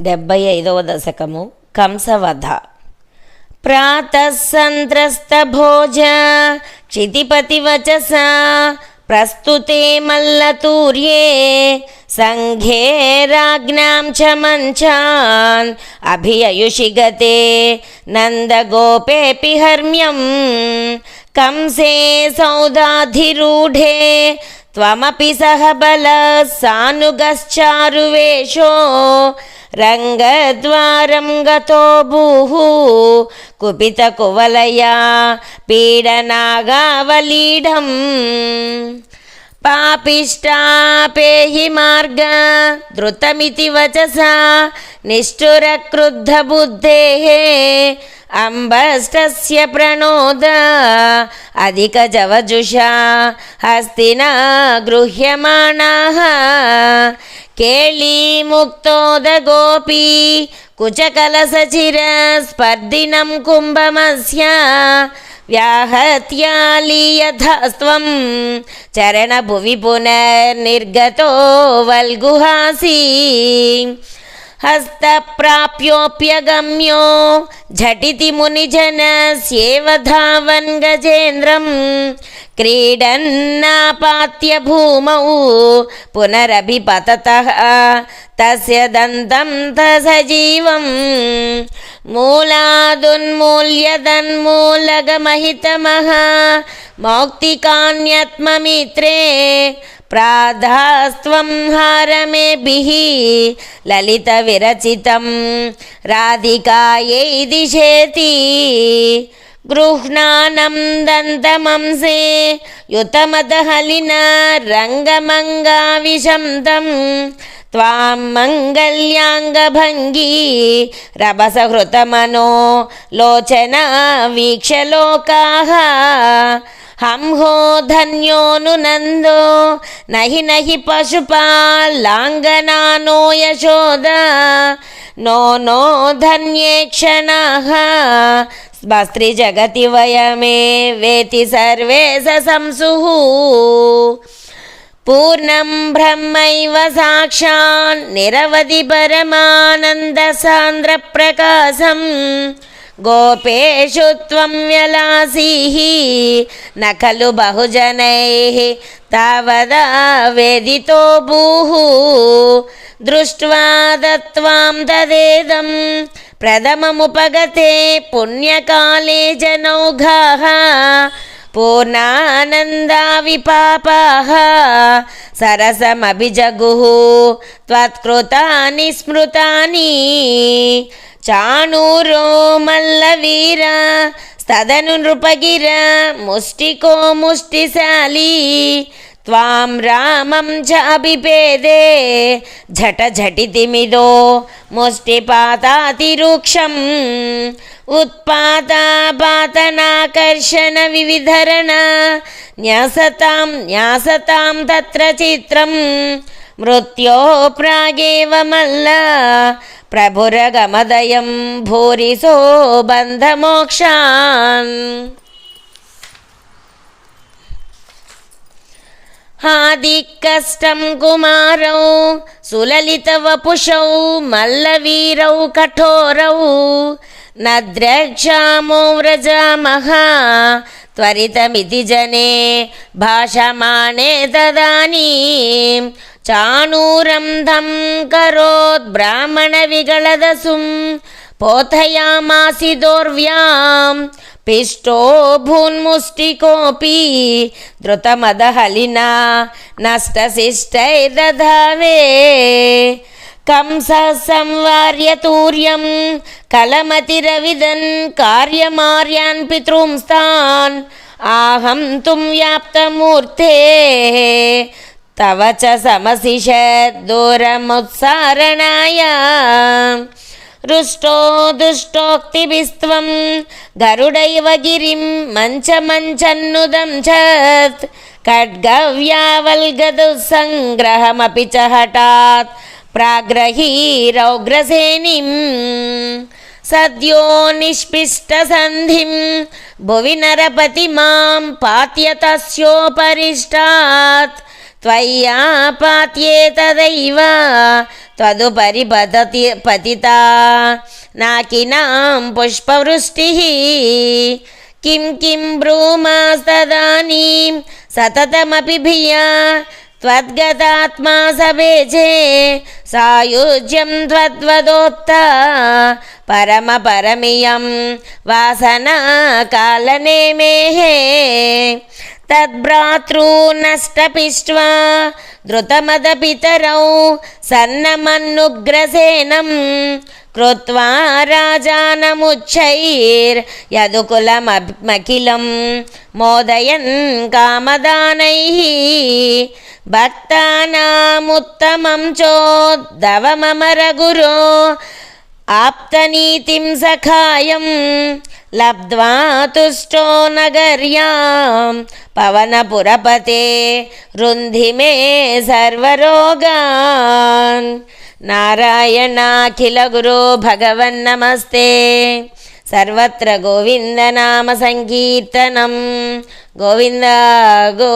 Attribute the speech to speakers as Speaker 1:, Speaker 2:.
Speaker 1: డెబ్బై ఐదవ దశకము కంసవధ. ప్రాతఃసంత్రస్తభోజ క్షితిపతివచసా ప్రస్తుతే మల్లతూర్యే సంఘే రాజ్ఞాం చ మంచాన్ అభియయుషి గతే నందగోపేపి హర్మ్యం కంసే సౌదాధిరూఢే త్వమపి సహ బల సానుగశ్చారువేషో రంగద్వారం గతో భూహు కుపితకువలయా పీడనాగావలీఢం పాపిష్టాపేహి మార్గ ధృతమితి వచసా. నిష్ఠురక్రుద్ధబుద్ధేः అంబష్టస్య ప్రణోద. అధికజవజుషా హస్తినా గృహ్యమాణాः. अधिकजवजुषा हस्तिना गृह्यमाणाः केळीमुक्तोदगोपी कुचकलसचिरस्पर्धिनं कुम्भमस्य व्याहत्यालीयथस्त्वं चरणभुवि पुनर्निर्गतो वल्गुहासि हस्तप्राप्योऽप्यगम्यो झटिति मुनिजनस्येव धावन् गजेन्द्रं क्रीडन्नापात्य भूमौ पुनरभिपततः तस्य दन्तं तसजीवम् मूलादुन्मूल्यदन्मूलगमहितमः मौक्तिकान्यत्ममित्रे प्राधास्त्वं हारमेभिः ललितविरचितं राधिकायै दिशेति गृह्णानं दन्तमंसे युतमदहलिना रङ्गमङ्गाविशन्तं त्वां मङ्गल्याङ्गभङ्गी रभसहृतमनो लोचना హం హో ధన్యోను నందో నహి నహి పశుపాలాంగనానో యశోద. నో నో ధన్యే క్షణ. స్మస్త్రి జగతి వయమే వేతి సర్వే సంసు పూర్ణం బ్రహ్మైవ సాక్షాన్ నిరవధి పరమానంద సాంద్ర ప్రకాశం गोपेषु त्वं व्यलासीः न खलु बहुजनैः तावदा वेदितो भूः दृष्ट्वा दत्त्वां तदेदं प्रथममुपगते पुण्यकाले जनौघाः पूर्णानन्दाविपापाः सरसमभिजगुः त्वत्कृतानि स्मृतानि చాణూరో మల్లవీరా తదను నృపగిర ముష్టికో ముష్టిశాలి. త్వాం రామం చాభిపేదే ఝట ఝటితిమిదో ముష్టిపాతాతిరుక్షం. ఉత్పాతాపాతనాకర్షణ వివిధరణ న్యాసతాం న్యాసతాం తత్ర చిత్రం. మృత్యో ప్రాగేవ మల్ల प्रभुरगमदयं भूरिसो बन्धमोक्षान् हादिकष्टं कुमारौ सुललितवपुषौ मल्लवीरौ कठोरौ न द्रक्षामो व्रजामः त्वरितमिति जने भाषमाणे तदानीं चाणूरं धं करोद्ब्राह्मणविगलदसुं पोथयामासि दोर्व्यां पिष्टो भून्मुष्टिकोऽपि धृतमदहलिना नष्टशिष्टैर्दधावे कंसः संवार्य तूर्यं कलमतिरविदन् कार्यमार्यान् पितृंस्तान् आहं तुं व्याप्तमूर्तेः तव च समसिषद्दूरमुत्सारणाय रुष्टो दुष्टोक्तिभिस्त्वं गरुडैव गिरिं मञ्चमञ्चन्नुदं चत् खड्गव्यावल्गदुःसङ्ग्रहमपि च हठात् प्राग्रहीरौग्रसेनिम् सद्यो निष्पिष्टसन्धिं भुवि नरपति मां पात्यतस्योपरिष्टात् त्वय्यापात्ये तदैव त्वदुपरि पतति पतिता नाकिनां पुष्पवृष्टिः किं किं ब्रूमास्तदानीं सततमपि भिया त्वद्गतात्मा सवेजे सायुज्यं त्वद्वदोत्ता परमपरमियं वासनाकालनेमेः तद्भ्रातॄन्नष्टपिष्ट्वा धृतमदपितरौ सन्नमन्नुग्रसेनं कृत्वा राजानमुच्चैर्यदुकुलमखिलं मोदयन् कामदानैः भक्तानामुत्तमं चोद्धवमरगुरो आप्तनीतिं सखायं लब्ध्वा तुष्टो नगर्यां पवनपुरपते रुन्धि मे सर्वरोगान् नारायणाखिलगुरो भगवन्नमस्ते सर्वत्र गोविन्दनामसङ्कीर्तनं गोविन्द गो